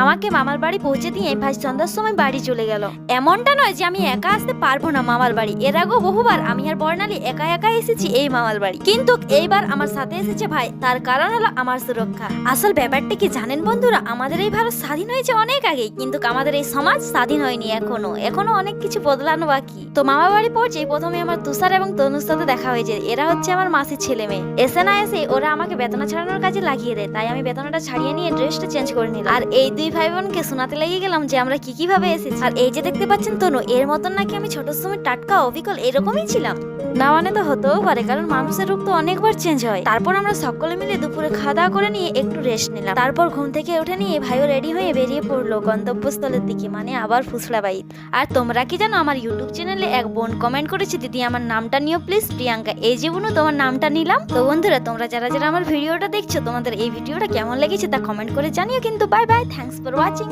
আমাকে মামার বাড়ি পৌঁছে দিয়ে ভাই সন্ধ্যার সময় বাড়ি চলে গেল। এমনটা নয় যে আমি একা আসতে পারব না মামার বাড়ি। এর আগেও বহুবার আমি আর বর্ণালী একা একা এসেছি এই মামার বাড়ি। কিন্তু এইবার আমার সাথে এসেছে ভাই, তার কারণ হলো আমার সুরক্ষা। আসল ব্যাপারটা কি জানেন বন্ধুরা? আমাদের এই ভারত স্বাধীন হয়েছে অনেক আগেই, কিন্তু আমাদের এই সমাজ স্বাধীন হয়নি এখনও। এখনও অনেক কিছু বদলানো বাকি। তো মামা বাড়ি পৌঁছে প্রথমে আমার তুষার এবং তনুর সাথে দেখা হয়েছে এরা হচ্ছে আমার মাসির ছেলে মেয়ে। এসে না এসে ওরা আমাকে বেতনা ছাড়ানোর কাজে লাগিয়ে দেয়। তাই আমি বেতনাটা ছাড়িয়ে নিয়ে ড্রেসটা চেঞ্জ করে নিলাম। আর এই দুই ভাই বোনকে শোনাতে লাগিয়ে গেলাম যে আমরা কি কীভাবে এসেছি। আর এই যে দেখতে পাচ্ছেন, তনু, এর মতন নাকি আমি ছোট সময় টাটকা অবিকল এরকমই ছিলাম। না মানে তো হতেও পারে, কারণ মানুষের রূপ তো অনেকবার চেঞ্জ হয়। তারপর আমরা সকলে মিলে দুপুরে খাওয়া দাওয়া করে নিয়ে একটু রেস্ট নিলাম। তারপর ঘুম থেকে উঠে নিয়ে ভাইও রেডি হয়ে বেরিয়ে পড়ল গন্তব্যস্থলের দিকে মানে আবার ফুসলা বাইত আর তোমরা কি জানো, আমার ইউটিউব চ্যানেলে এক বোন কমেন্ট করেছে, দিদি, আমার নামটা নিও প্লিজ প্রিয়াঙ্কা। এই যে বোনু, তোমার নামটা নিলাম। তো বন্ধুরা, তোমরা যারা যারা আমার ভিডিওটা দেখছ, তোমাদের এই ভিডিওটা কেমন লেগেছে তা কমেন্ট করে জানিও। কিন্তু bye bye thanks for watching